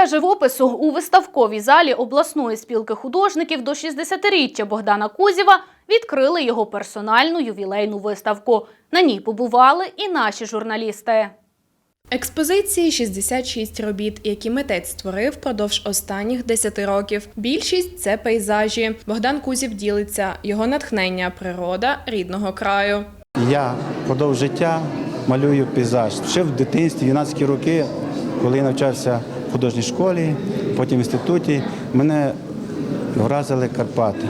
Серія живопису у виставковій залі обласної спілки художників до 60-річчя Богдана Кузєва відкрили його персональну ювілейну виставку. На ній побували і наші журналісти. Експозиції 66 робіт, які митець створив впродовж останніх 10 років. Більшість це пейзажі. Богдан Кузів ділиться його натхнення, природа рідного краю. Я впродовж життя малюю пейзаж. Ще в дитинстві, юнацькі роки, коли я навчався художній школі, потім в інституті, мене вразили Карпати.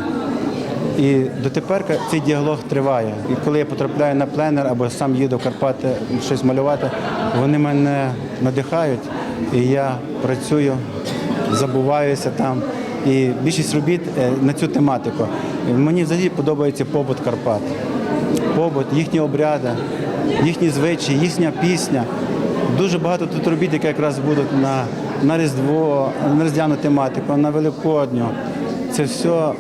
І дотепер цей діалог триває. І коли я потрапляю на пленер або сам їду в Карпати щось малювати, вони мене надихають, і я працюю, забуваюся там. І більшість робіт е, на цю тематику. Мені взагалі подобається побут Карпат побут, їхні обряди, їхні звичаї, їхня пісня. Дуже багато тут робіт, які якраз будуть на, на Різдво, на різдвяну тематику, на Великодню. Це все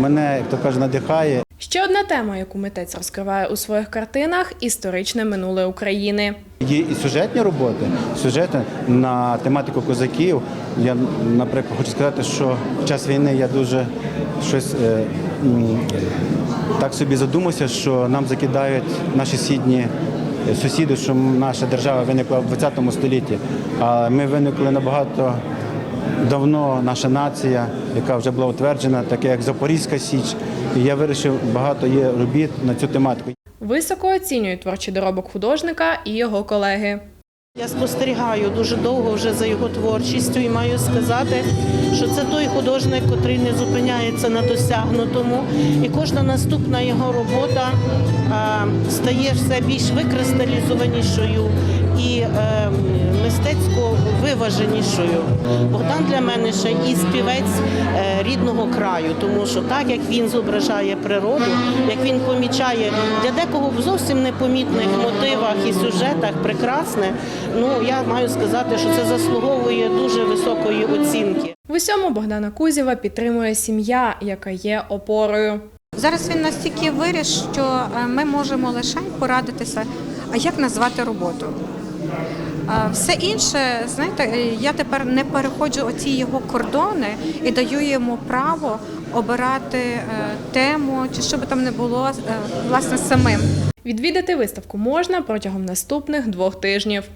мене, як то кажуть, надихає. Ще одна тема, яку митець розкриває у своїх картинах історичне минуле України. Є і сюжетні роботи, сюжети на тематику козаків. Я, наприклад, хочу сказати, що в час війни я дуже щось е, так собі задумався, що нам закидають наші східні е, сусіди, що наша держава виникла в 20 столітті. А ми виникли набагато давно, наша нація, яка вже була утверджена, таке як Запорізька Січ. І я вирішив, багато є робіт на цю тематику. Високо оцінюють творчий доробок художника і його колеги. Я спостерігаю дуже довго вже за його творчістю і маю сказати, що це той художник, котрий не зупиняється на досягнутому, і кожна наступна його робота стає все більш викристалізованішою. І е, мистецько виваженішою. Богдан для мене ще і співець е, рідного краю, тому що так як він зображає природу, як він помічає для декого в зовсім непомітних мотивах і сюжетах прекрасне. Ну я маю сказати, що це заслуговує дуже високої оцінки. В усьому Богдана Кузєва підтримує сім'я, яка є опорою. Зараз він настільки виріс, що е, ми можемо лише порадитися, а як назвати роботу. Все інше, знаєте, е, я тепер не переходжу оці його кордони і даю йому право обирати е, тему, чи що би там не було е, власне самим. Відвідати виставку можна протягом наступних двох тижнів.